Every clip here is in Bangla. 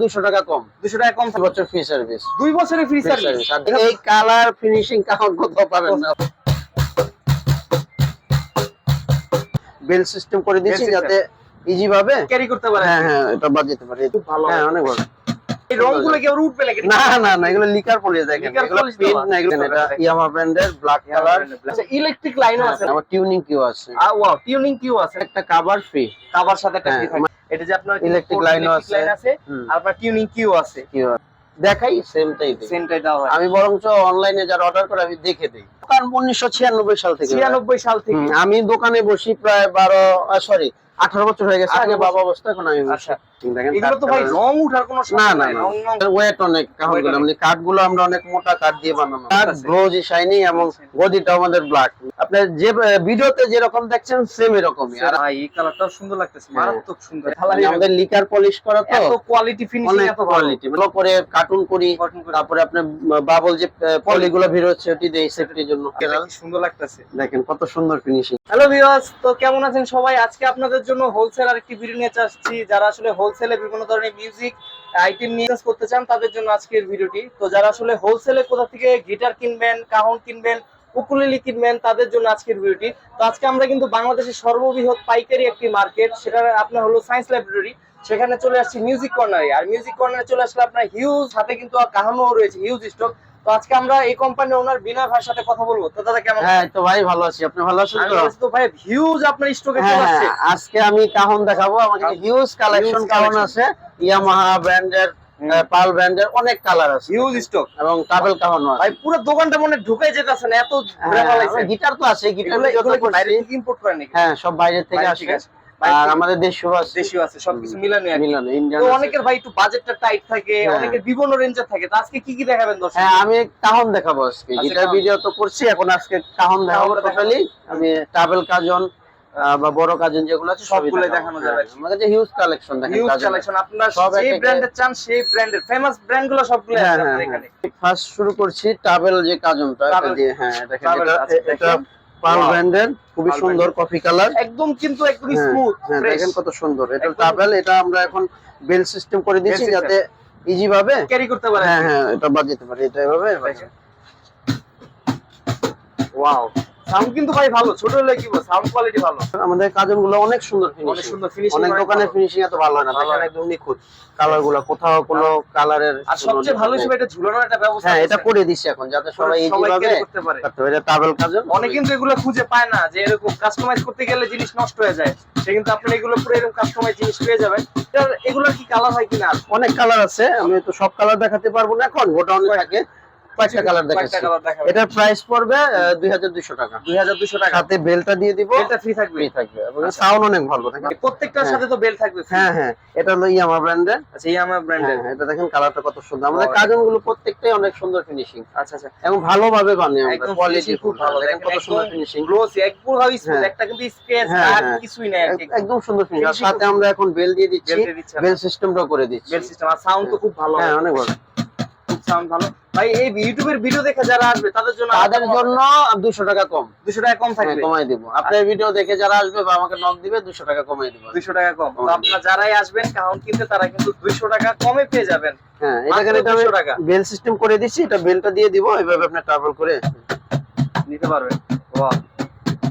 দুশো টাকা কম। দুশো টাকা কম বছর ফ্রি সার্ভিস দুই বছরের ফ্রি সার্ভিস এই কালার ফিনিশিং কাউন্ট কোথাও পাবেন না। বেল সিস্টেম করে দিয়েছি যাতে ইজি ভাবে ক্যারি করতে পারে হ্যাঁ হ্যাঁ এটা বাদ যেতে পারে। খুব ভালো হ্যাঁ অনেক ভালো। এই রংগুলো কি আবার উঠবে নাকি? না না না এগুলো লিকার পলিশ দেখেন। এগুলো polish না এগুলো এটা ইয়ামা ব্র্যান্ডের ব্ল্যাক কালার আচ্ছা ইলেকট্রিক লাইনও আছে। আমার টিউনিং কিউ আছে। ওয়াও টিউনিং কিউ আছে। একটা কভার ফ্রি কাভার সাথে একটা হ্যাঁ, এটা যে আপনার ইলেকট্রিক লাইনও আছে। আছে। আর আপনার টিউনিং কিউ আছে। কি দেখাই সেমটাই দেওয়া হয়। আমি বরঞ্চ অনলাইনে যারা অর্ডার করে আমি দেখে দেই। কারণ উনিশশো ছিয়ানব্বই সাল থেকে 96 সাল থেকে। আমি দোকানে বসি প্রায় বারো সরি আঠারো বছর হয়ে গেছে আগে বাবা অবস্থা এখন আমি। আচ্ছা। এগুলো তো ভাই রং উঠার কোনো না না ওয়েট অনেক মানে কাঠগুলো আমরা অনেক মোটা কাঠ দিয়ে বানানো। কাঠ গ্লোজি শাইনিং এবং গদিটা আমাদের ব্ল্যাক আপনার যে ভিডিওতে যেরকম দেখছেন সেম এরকমই। আর এই কালারটাও সুন্দর লাগতেছে হ্যাঁ। মারাত্মক সুন্দর। আমাদের লিকার পলিশ করা তো? এত কোয়ালিটি ফিনিশিং এত কোয়ালিটি ভালো করে কার্টুন করি তারপরে আপনার বাবল যে পলিগুলো বের হচ্ছে ওটি দেই সেফটির জন্য। সুন্দর লাগতেছে। দেখেন কত সুন্দর ফিনিশিং হ্যালো ভিউয়ার্স তো কেমন আছেন সবাই? আজকে আপনাদের জন্য হোলসেল আর একটি ভিডিও নিয়ে আসছি। যারা আসলে হোলসেলে বিভিন্ন ধরনের মিউজিক আইটেম নিয়ে করতে চান, তাদের জন্য আজকের ভিডিওটি তো যারা আসলে হোলসেলে কোথা থেকে গিটার কিনবেন, কাহন কিনবেন উকুলেলি কিনবেন, তাদের জন্য আজকের ভিডিওটি তো আজকে আমরা কিন্তু বাংলাদেশের সর্ববৃহৎ পাইকারি একটি মার্কেট সেটা আপনার হলো সায়েন্স লাইব্রেরি সেখানে চলে আসছি মিউজিক কর্নারে আর মিউজিক কর্নারে চলে আসলে আপনার হিউজ হাতে কিন্তু কাহানো রয়েছে হিউজ স্টক তো আজকে আমরা এই কোম্পানির ওনার বিনয় ভাইয়ের সাথে কথা বলব। তো দাদা কেমন হ্যাঁ তো ভাই ভালো আছি। আপনি ভালো আছেন তো? তো ভাই হিউজ আপনার স্টকে হ্যাঁ চলে আসছে। হ্যাঁ, আজকে আমি কাহন দেখাবো। আমাদের হিউজ কালেকশন কাহন আছে। ইয়ামাহা ব্র্যান্ডের। পাল ব্র্যান্ডের অনেক কালার আছে। হিউজ স্টক এবং টাবেল কাহন আছে। ভাই পুরো দোকানটা মনে ঢুকে যেতেছে না এত ফেলাইছে গিটার তো আছে গিটার ইম্পোর্ট করেন হ্যাঁ সব বাইরে থেকে আসে। আর আমাদের দেশীয় আছে। দেশীয় আছে সবকিছু মিলানো। মিলানো ইন্ডিয়ান তো অনেকের ভাই একটু বাজেটটা টাইট থাকে হ্যাঁ। অনেকের বিভিন্ন রেঞ্জের থাকে। তো আজকে কি কি দেখাবেন দর্শক? হ্যাঁ আমি কাহন দেখাবো আজকে। আচ্ছা, গিটার ভিডিও তো করছি এখন আজকে কাহন দেখাবো টোটালি আমি টাবেল কাজন বা বড় কাজন যেগুলো আছে সবই সবগুলোই দেখানো যাবে। হ্যাঁ, আমার কাছে হিউজ কালেকশন দেখেন হিউজ কালেকশন আপনারা সব যে ব্র্যান্ডের চান সেই ব্র্যান্ডের ফেমাস ব্র্যান্ডগুলো সবগুলো আছে হ্যাঁ এখানে। ফার্স্ট শুরু করছি টাবেল যে কাজনটা এটা দিয়ে হ্যাঁ দেখেন এটা Wow. ব্র্যান্ডের খুবই সুন্দর কফি কালার একদম কিন্তু একদম হ্যাঁ, স্মুথ হ্যাঁ দেখেন কত সুন্দর। এটা ট্রাভেল টাবেল এটা আমরা এখন বেল সিস্টেম করে দিয়েছি যাতে ইজি ভাবে ক্যারি করতে পারে। হ্যাঁ হ্যাঁ এটা বাজাতে পারে এটা এভাবে ওয়াও সাউন্ড কিন্তু ভাই ভালো ছোট হলে কি বল? সাউন্ড কোয়ালিটি ভালো। আমাদের অনেক সুন্দর অনেক সুন্দর ফিনিশিং অনেক দোকানের ফিনিশিং এত ভালো হয় না। দেখেন একদম নিখুঁত কোথাও কোনো কালারের আর সবচেয়ে ভালো হিসেবে এটা ঝুলানোর একটা ব্যবস্থা হ্যাঁ এটা। করে দিচ্ছি এখন যাতে সবাই ভাবে করতে পারে। এটা টাবেল কাজন অনেক কিন্তু এগুলো খুঁজে পায় না যে এরকম কাস্টমাইজ করতে গেলে জিনিস নষ্ট হয়ে যায়। সে কিন্তু আপনি এগুলো পুরো এরকম কাস্টমাইজ জিনিস পেয়ে যাবেন এগুলোর কি কালার হয় কিনা? অনেক কালার আছে আমি তো সব কালার দেখাতে পারব না এখন গোডাউনে থাকে। কয়েকটা কালার দেখাচ্ছি। এটার প্রাইস পড়বে দুই হাজার দুইশো টাকা। দুই হাজার দুশো টাকা। সাথে বেলটা দিয়ে দিব। এটা ফ্রি থাকবে। ফ্রি থাকবে। এবং আচ্ছা। সাউন্ড অনেক ভালো দেখেন। প্রত্যেকটার হ্যাঁ। সাথে তো বেল থাকবে হ্যাঁ হ্যাঁ। এটা হলো ইয়ামা ব্র্যান্ডের আচ্ছা আমার ব্র্যান্ডের এটা দেখেন কালারটা কত সুন্দর। আমাদের কাজনগুলো প্রত্যেকটাই অনেক সুন্দর ফিনিশিং আচ্ছা আচ্ছা। এবং ভালোভাবে বানিয়ে আমরা। একদম কোয়ালিটি খুব ভালো। দেখেন কত সুন্দর ফিনিশিং গ্লোসি এক পুরো হাই স্মুথ হ্যাঁ। একটা কিন্তু হ্যাঁ, আর হ্যাঁ। কিছুই নাই একদম সুন্দর ফিনিশিং আর সাথে আমরা এখন বেল দিয়ে দিচ্ছি। বেল। সিস্টেমটাও করে দিচ্ছি। বেল সিস্টেম আর সাউন্ড তো খুব ভালো। হ্যাঁ অনেক ভালো। সাউন্ড ভালো। ভাই এই ইউটিউবের ভিডিও দেখে যারা আসবে তাদের জন্য তাদের জন্য দুশো টাকা কম। দুশো টাকা কম হ্যাঁ, থাকবে কমাই দিব। আপনার ভিডিও দেখে যারা আসবে বা আমাকে নক দিবে দুশো টাকা কমাই দিব। দুইশো টাকা কম। তো আপনারা যারাই আসবেন কাউন্ট কিনতে তারা কিন্তু দুইশো টাকা কমে পেয়ে যাবেন। হ্যাঁ এটা 200। বেল সিস্টেম করে দিচ্ছি এটা বেলটা দিয়ে দিব এইভাবে আপনি ট্রাভেল করে নিতে পারবেন। Wow,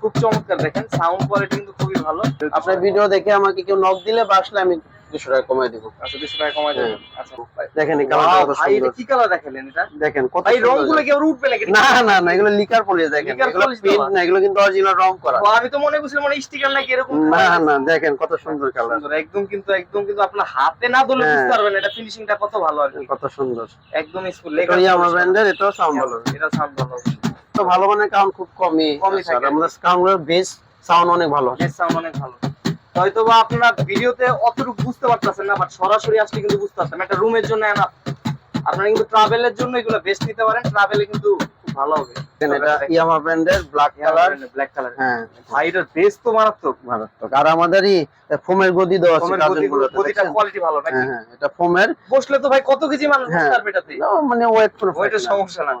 খুব চমৎকার দেখেন সাউন্ড কোয়ালিটি কিন্তু খুবই ভালো। আপনার ভিডিও দেখে আমাকে কেউ নক দিলে বা আসলে আমি দুশো টাকা কমাই দিব। আচ্ছা দুশো টাকা কমাই দেবেন। আচ্ছা। দেখেন এই কালারটা কত সুন্দর। কি কালার দেখালেন এটা? দেখেন কত রংগুলো কি উঠবে নাকি? না না না এগুলো লিকার পলিশ দেখেন। এগুলো polish না এগুলো কিন্তু অরিজিনাল রং করা। আমি তো মনে করছিলাম মানে স্টিকার নাকি এরকম না না দেখেন কত সুন্দর কালার। সুন্দর, একদম কিন্তু একদম কিন্তু আপনার হাতে না ধরলে হ্যাঁ। বুঝতে পারবেন এটা ফিনিশিংটা কত ভালো আর কত সুন্দর। একদম স্কুল এটা আমার ব্র্যান্ডের এটাও সাউন্ড ভালো। এটা সাউন্ড ভালো। তো ভালো মানে কাউন্ট খুব কমই। কমই আছে। থাকে। আমাদের বেস সাউন্ড অনেক ভালো। বেস সাউন্ড অনেক ভালো। হয়তো বা আপনারা ভিডিওতে অতটুকু বুঝতে পারতেছেন না বাট সরাসরি আসলে কিন্তু বুঝতে পারছেন একটা রুমের জন্য আপনারা কিন্তু ট্রাভেলের জন্য এগুলো বেস্ট নিতে পারেন। ট্রাভেলে কিন্তু ভালো হবে। এটা ইয়ামা ব্র্যান্ডের ব্ল্যাক কালার ব্ল্যাক কালার হ্যাঁ। ভাই এটার বেস তো মারাত্মক। মারাত্মক। আর আমাদেরই ফোমের গদি দেওয়া আছে কাজের গদি গদিটা কোয়ালিটি ভালো নাকি? হ্যাঁ হ্যাঁ এটা ফোমের। বসলে তো ভাই কত কেজি মানুষ হ্যাঁ। বসতে পারবে এটাতে মানে ওয়েট প্রুফ ওইটার সমস্যা না।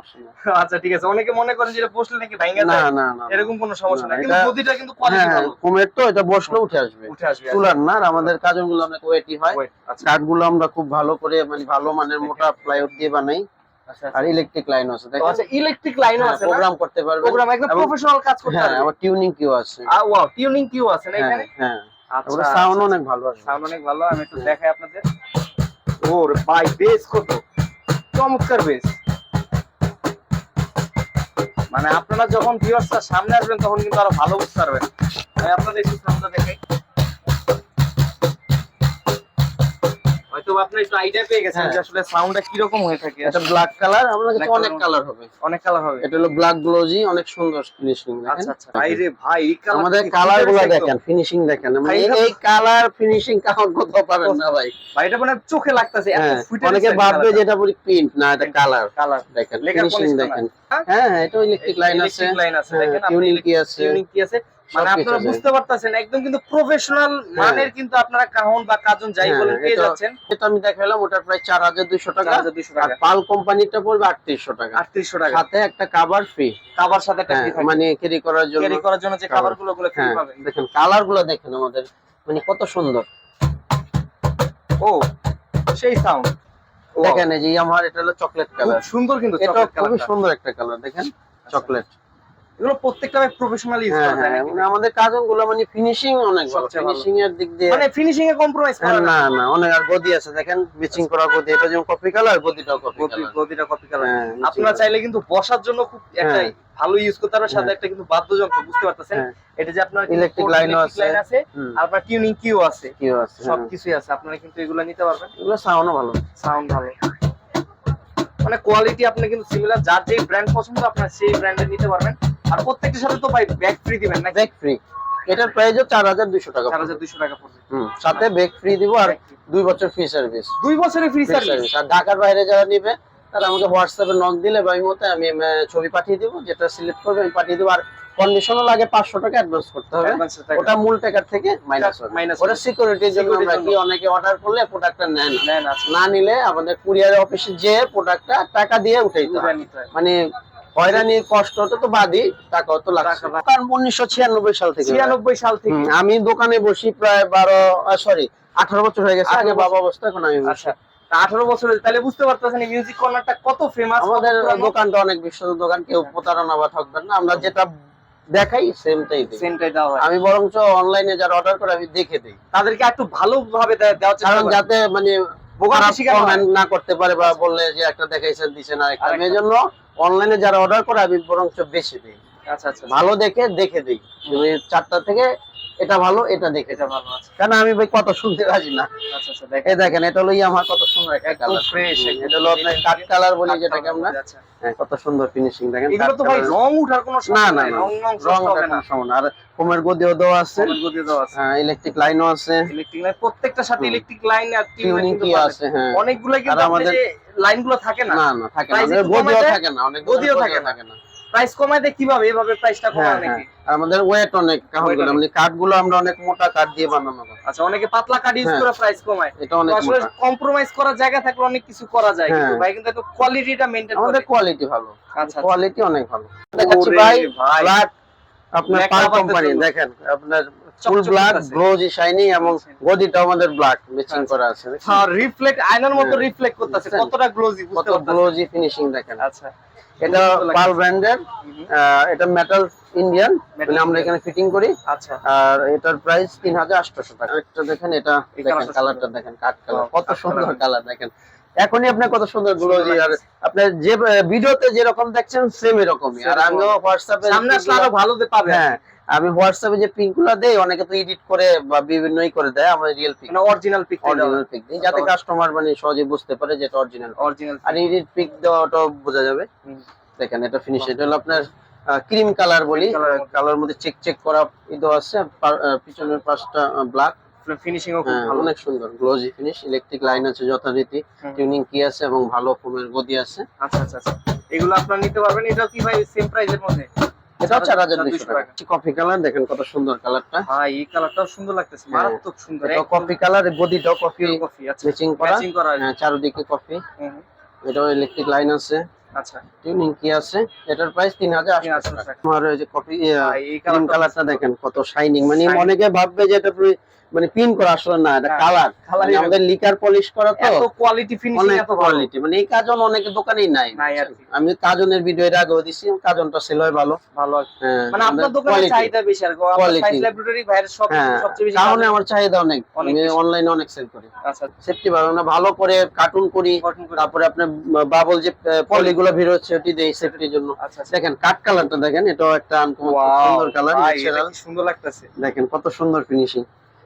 আচ্ছা ঠিক আছে। অনেকে মনে করেন যে এটা বসলে নাকি ভাঙা যায়। না না এরকম কোনো সমস্যা না, না কিন্তু গদিটা কিন্তু কোয়ালিটি হ্যাঁ ভালো। ফোমের তো এটা বসলে উঠে আসবে। উঠে আসবে চুলার না আর আমাদের কাজেরগুলো অনেক ওয়েটই হয়। আচ্ছা। কাঠগুলো আমরা খুব ভালো করে মানে ভালো মানের মোটা প্লাইউড দিয়ে বানাই। আর ইলেকট্রিক লাইন আছে আচ্ছা ইলেকট্রিক লাইনও আছে না? প্রোগ্রাম করতে পারবেন। প্রোগ্রাম একদম প্রফেশনাল কাজ করতে হ্যাঁ পারবে আবার টিউনিং কিও আছে। ওয়াও টিউনিং কিউ আছে না হ্যাঁ এখানে? হ্যাঁ। আচ্ছা সাউন্ড অনেক ভালো আছে সাউন্ড অনেক ভালো আমি একটু দেখাই আপনাদের। ওর ভাই বেস কত? চমৎকার বেস মানে আপনারা যখন ভিউয়ার্সটা সামনে আসবেন তখন কিন্তু আরও ভালো বুঝতে পারবেন। আমি আপনাদের একটু দেখাই। হয়তো আপনি একটু আইডিয়া পেয়ে গেছেন হ্যাঁ। যে আসলে সাউন্ডটা কি রকম হয়ে থাকে এটা ব্ল্যাক কালার কাছে অনেক কালার হবে। অনেক কালার হবে। এটা হলো ব্ল্যাক গ্লোজি অনেক সুন্দর ফিনিশিং দেখেন। আচ্ছা আচ্ছা। ভাই রে ভাই আমাদের কালার দেখেন ফিনিশিং দেখেন। মানে এই কালার ফিনিশিং কাউন্ট পারেন না ভাই। ভাই এটা মানে চোখে লাগতেছে এত হ্যাঁ ফুটে অনেকে ভাববে যে এটা পুরো প্রিন্ট না এটা কালার কালার দেখেন ফিনিশিং দেখেন। হ্যাঁ? হ্যাঁ হ্যাঁ এটা ইলেকট্রিক লাইন আছে ইলেকট্রিক লাইন আছে হ্যাঁ, দেখেন আপনি tuning কি আছে। tuning কি আছে। মানে আপনারা বুঝতে পারতেছেন একদম কিন্তু প্রফেশনাল মানের কিন্তু আপনারা কাহন বা কাজন যাই হ্যাঁ, বলেন পেয়ে যাচ্ছেন। এটা আমি দেখালাম ওটার প্রায় চার হাজার দুইশো টাকা। 4200 আর টাকা। পাল কোম্পানিটা পড়বে আটত্রিশশো টাকা। 3800 টাকা। সাথে একটা কাভার ফ্রি কাভার সাথে একটা ফ্রি মানে ক্যারি করার জন্য ক্যারি করার জন্য যে cover। গুলো গুলো ফ্রি হ্যাঁ দেখেন কালারগুলো দেখেন আমাদের। মানে কত সুন্দর। ও সেই সাউন্ড দেখেন এই যে আমার এটা হলো চকলেট কালার সুন্দর কিন্তু এটা খুবই সুন্দর একটা কালার দেখেন? চকলেট এগুলো প্রত্যেকটা প্রফেশনাল ইউজ হ্যাঁ করা যায় হ্যাঁ মানে আমাদের কাজনগুলো মানে ফিনিশিং অনেক ভালো ফিনিশিং এর দিক দিয়ে মানে ফিনিশিং এ কম্প্রোমাইজ হ্যাঁ, করা না না না অনেক আর গদি আছে দেখেন ম্যাচিং করা গদি এটা যেমন কপি কালার গদিটাও কপি কালার গতিটা কপি কালার হ্যাঁ আপনারা চাইলে কিন্তু বসার জন্য খুব একটা হ্যাঁ। ভালো ইউজ করতে পারবেন সাথে হ্যাঁ। একটা কিন্তু বাদ্যযন্ত্র বুঝতে পারতেছেন? হ্যাঁ। এটা যে আপনার আছে। লাইন আছে হুম, আর আপনার টিউনিং কিও আছে। কি আছে হ্যাঁ। সবকিছুই আছে আপনারা কিন্তু এগুলো নিতে পারবেন। এগুলো সাউন্ডও ভালো। সাউন্ড ভালো। মানে কোয়ালিটি আপনি কিন্তু সিমিলার যার যেই ব্র্যান্ড পছন্দ আপনার সেই ব্র্যান্ডের নিতে পারবেন। আর প্রত্যেকটার সাথে তো ভাই ব্যাগ ফ্রি দিবেন নাকি? ব্যাক ফ্রি এটার প্রাইস চার হাজার টাকা চার হাজার দুইশো টাকা পড়বে সাথে ব্যাক ফ্রি দিব আর দুই বছর ফ্রি সার্ভিস দুই বছরের ফ্রি সার্ভিস আর ঢাকার বাইরে যারা নিবে তারা আমাকে হোয়াটসঅ্যাপে নক দিলে বা মতে আমি ছবি পাঠিয়ে দিব যেটা সিলেক্ট করবে আমি পাঠিয়ে দিব। আর কন্ডিশনও লাগে পাঁচশো টাকা অ্যাডভান্স করতে হবে। ওটা মূল টাকার থেকে মাইনাস হবে। ওটা হবে। সিকিউরিটির জন্য আমরা কি অনেকে অর্ডার করলে প্রোডাক্টটা নেন না। আচ্ছা। না নিলে আমাদের কুরিয়ার অফিসে যে প্রোডাক্টটা টাকা দিয়ে উঠে হয়। মানে হয়রানি কষ্টটা তো বাদই টাকাও তো লাগছে। কারণ উনিশশো ছিয়ানব্বই সাল থেকে। ছিয়ানব্বই সাল থেকে। আমি দোকানে বসি প্রায় বারো সরি আঠারো বছর হয়ে গেছে আগে বাবা অবস্থা এখন আমি আচ্ছা আঠারো বছরের তাহলে বুঝতে পারতেছেন মিউজিক কর্নারটা কত ফেমাস আমাদের দোকানটা অনেক বিশ্বস্ত দোকান কেউ প্রতারণা বা ঠকবেন না আমরা যেটা দেখাই সেমটাই দিই। সেন্টাই দেওয়া আমি বরঞ্চ অনলাইনে যারা অর্ডার করে আমি দেখে দিই। তাদেরকে একটু ভালোভাবে দে- দেওয়ার কারণ যাতে মানে না করতে পারে বা বললে যে একটা দেখাইছেন আমি আরেকটা। এই জন্য অনলাইনে যারা অর্ডার করে আমি বরঞ্চ বেশি দিই। আচ্ছা আচ্ছা। ভালো দেখে দেখে দিই। চারটা থেকে এটা ভালো এটা দেখে এটা ভালো আছে। কারণ আমি ভাই কত শুনতে রাজি না? আচ্ছা আচ্ছা দেখেন। এই দেখেন এটা হলো আমার কত সুন্দর একটা কালার ফ্রেশ এটা হলো আপনার কাঠ কালার বলি যেটাকে আমরা আচ্ছা। হ্যাঁ, কত সুন্দর ফিনিশিং দেখেন এগুলো তো ভাই রং উঠার কোনো না সমস্যা না না রং রং রং সস্তা হবে না। সমান আর কোমের গদিও দেওয়া আছে। সবুজ গদি দেওয়া আছে। হ্যাঁ ইলেকট্রিক লাইনও আছে। ইলেকট্রিক লাইন প্রত্যেকটার সাথে ইলেকট্রিক লাইন আর টিউনিং কি আছে হ্যাঁ। অনেকগুলো কিন্তু আমাদের লাইনগুলো থাকে না না না থাকে না। গদিও থাকে না অনেক গদিও গদিও থাকে না। প্রাইস কমায় কীভাবে? এভাবে প্রাইসটা হ্যাঁ কমায় হ্যাঁ। নাকি? আমাদের ওয়েট অনেক অনেক। মানে কাঠগুলো আমরা অনেক মোটা কাঠ দিয়ে বানানো। আচ্ছা অনেকে পাতলা কাঠ ইউজ হ্যাঁ। করে প্রাইস কমায়। এটা অনেক আসলে কম্প্রোমাইজ করার জায়গা থাকলে অনেক কিছু করা যায়। কিন্তু ভাই কিন্তু একটু কোয়ালিটিটা মেইনটেইন করে আমাদের কোয়ালিটি ভালো। আচ্ছা কোয়ালিটি অনেক ভালো। দেখাচ্ছি ভাই ভাই। আপনার পার কোম্পানি দেখেন আপনার ফুল ব্ল্যাক। গ্লোজি শাইনি এবং গদিটা আমাদের ব্ল্যাক ম্যাচিং আচ্ছা। করা আছে হ্যাঁ রিফ্লেক্ট আয়নার মতো হ্যাঁ। রিফ্লেক্ট করতেছে। কতটা গ্লোজি কত বুঝতে গ্লোজি ফিনিশিং দেখেন। আচ্ছা। এটা পাল ব্র্যান্ডের এটা মেটাল ইন্ডিয়ান মানে আমরা এখানে ফিটিং করি। আচ্ছা। আর এটার প্রাইস তিন হাজার আটশোশো টাকা। একটা দেখেন এটা দেখেন কালারটা দেখেন কাঠ কালার কত সুন্দর কালার দেখেন। এখনই আপনি কত সুন্দর গ্লোজি আর। আপনার যে ভিডিওতে যেরকম দেখছেন সেম এরকমই। আর আমিও হোয়াটসঅ্যাপে সামনে আসলে আরও ভালো পাবে হ্যাঁ আমি হোয়াটসঅ্যাপে যে পিক দেই অনেকে তো এডিট করে বা বিভিন্নই করে দেয় আমার রিয়েল পিক মানে অরিজিনাল পিক অরিজিনাল পিক দিই যাতে। কাস্টমার মানে সহজে বুঝতে পারে যে এটা অরিজিনাল অরিজিনাল আর এডিট পিক দেওয়াটা বোঝা যাবে। দেখেন এটা ফিনিশ এটা হলো আপনার ক্রিম কালার বলি। কালার মধ্যে চেক চেক করা ইদো আছে পিছনের পাশটা ব্ল্যাক ফিনিশিং ও খুব হ্যাঁ ভালো। অনেক সুন্দর গ্লোজি ফিনিশ ইলেকট্রিক লাইন আছে যথারীতি টিউনিং কি আছে এবং ভালো ফোমের গদি আছে। আচ্ছা আচ্ছা আচ্ছা। এগুলো আপনারা নিতে পারবেন এটাও কি ভাই সেম প্রাইসের মধ্যে? এটাও চার হাজার দুইশো টাকা। কফি কালার দেখেন কত সুন্দর কালারটা ভাই এই কালারটাও সুন্দর লাগতেছে হ্যাঁ। মারাত্মক সুন্দর এটা কফি কালার বডিটাও কফি কফি আচ্ছা। ম্যাচিং করা। হ্যাঁ, চারদিকে কফি। এটাও ইলেকট্রিক লাইন আছে। আচ্ছা। টিউনিং কি আছে। এটার প্রাইস তিন হাজার তিন হাজার টাকা। আমার ওই যে কফি এই ক্রিম কালারটা কালারটা দেখেন কত শাইনিং মানে অনেকে ভাববে যে এটা মানে পিন করা আসলে না এটা কালার মানে আমাদের লিকার পলিশ করা তো। এত কোয়ালিটি ফিনিশিং এত কোয়ালিটি মানে এই কাজন অনেক দোকানেই নাই। আমি কাজনের ভিডিও এর আগেও দিছি কাজনটা সেল হয় ভালো। ভালো হ্যাঁ, মানে আপনার দোকানে চাহিদা বেশি আর। সাইন্স ল্যাবরেটরি ভাইয়ের সব হ্যাঁ সবচেয়ে বেশি কারণে আমার চাহিদা অনেক। আমি অনলাইনে অনেক সেল করি। আচ্ছা সেফটি ভালো না ভালো করে কার্টুন করি। তারপরে আপনার বাবল যে পলিগুলো বের হচ্ছে ওটি দেই সেফটির জন্য। আচ্ছা আচ্ছা। দেখেন কাট কালারটা দেখেন এটাও একটা সুন্দর কালার সুন্দর লাগতেছে। দেখেন কত সুন্দর ফিনিশিং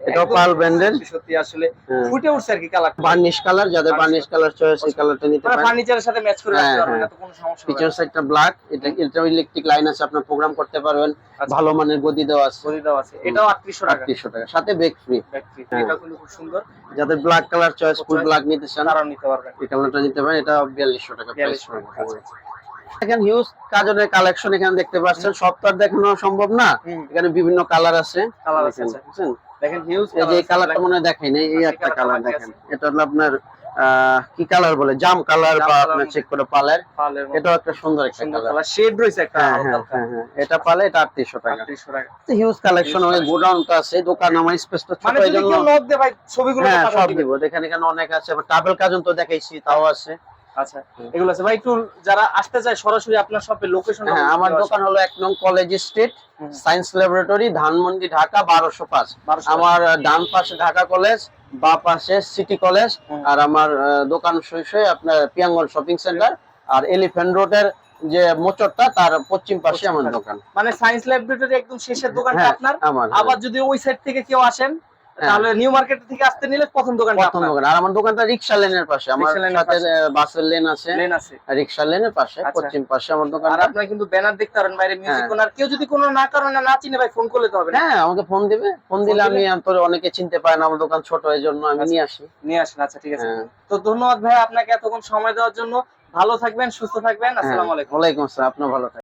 এটাও পার্ল ব্র্যান্ডের সত্যি আসলে ফুটে উঠছে আর কি কালার বার্নিশ কালার যাদের বার্নিশ কালার চয়েস এই কালারটা নিতে মানে পারেন। ফার্নিচারের সাথে ম্যাচ করে রাখতে হ্যাঁ, পারবেন হ্যাঁ। কোনো সমস্যা হবে পিছন সাইডটা ব্ল্যাক এটা এটা ইলেকট্রিক লাইন আছে আপনার প্রোগ্রাম করতে পারবেন। আচ্ছা, ভালো মানের গদি দেওয়া আছে। গদি দেওয়া আছে। এটাও 3800 টাকা। আটত্রিশশো টাকা। সাথে ফ্রি হ্যাঁ। এটা কিন্তু খুব সুন্দর। যাদের black colour choice full black নিতে চান তারাও নিতে পারবেন। এই কালারটা নিতে পারেন। এটা বিয়াল্লিশশো টাকা প্রাইস 4200 এখানে হিউজ কাজনের কালেকশন এখানে দেখতে পাচ্ছেন। সব তো দেখানো সম্ভব না। এখানে বিভিন্ন কালার আছে। Colour আছে, আচ্ছা। বুঝছেন? দেখেন হিউজ এই যে কালারটা মনে দেখাই নাই এই এই একটা কালার দেখেন। এটা হলো আপনার কি কালার বলে? জাম কালার বা colour চেক করে পালের। পালের এটাও একটা সুন্দর একটা কালার কালার শেড রয়েছে একটা হ্যাঁ হ্যাঁ। হ্যাঁ এটা পালে এটা আটত্রিশশো টাকা। 3800 টাকা। Huge collection collection। গোডাউনটা আছে দোকান আমার স্পেসটা ছোট মানে যদি কেউ নোট দেয় ভাই ছবিগুলো সব দিব। দেখেন এখানে অনেক আছে। আবার টাবেল কাজন তো দেখাইছি তাও আছে। আচ্ছা এগুলো আছে। ভাই একটু যারা আসতে চায় সরাসরি আপনার শপে লোকেশন হ্যাঁ আমার দোকান হলো এক নং college street science laboratory Dhanmondi Dhaka বারোশো পাঁচ। আমার ডান পাশে ঢাকা কলেজ বা পাশে সিটি কলেজ আর আমার দোকান সই আপনার পিয়াঙ্গল শপিং সেন্টার আর এলিফ্যান্ট রোডের যে মোচরটা তার পশ্চিম পাশে আমার দোকান। মানে সায়েন্স ল্যাবরেটরি একদম শেষের দোকানটা হ্যাঁ আপনার? আমার আবার যদি ওই সাইড থেকে কেউ আসেন হ্যাঁ। তাহলে নিউ মার্কেট থেকে আসতে নিলে প্রথম দোকানটা প্রথম দোকান। আর আমার দোকানটা রিক্সা লেনের পাশে। আমার রিকশা সাথে বাসের লেন আছে। লেন আছে। রিক্সা লেনের পাশে আচ্ছা। পশ্চিম পাশে আমার আর দোকানটা আপনারা কিন্তু ব্যানার দেখতে পারেন বাইরে মিউজিক হ্যাঁ। কোনার কেউ যদি কোনো না কারণে না চিনে ভাই ফোন করলে তো হবে হ্যাঁ আমাকে ফোন দিবে। ফোন দিলে আমি তোর অনেকে চিনতে পারে না আমার দোকান ছোট এই জন্য আমি আচ্ছা। নিয়ে আসি। নিয়ে আসেন আচ্ছা ঠিক আছে। হ্যাঁ। তো ধন্যবাদ ভাই আপনাকে এতক্ষণ সময় দেওয়ার জন্য। ভালো থাকবেন সুস্থ থাকবেন। আসসালামু আলাইকুম। ওয়ালাইকুম আসসালাম। আপনার ভালো থাকবেন।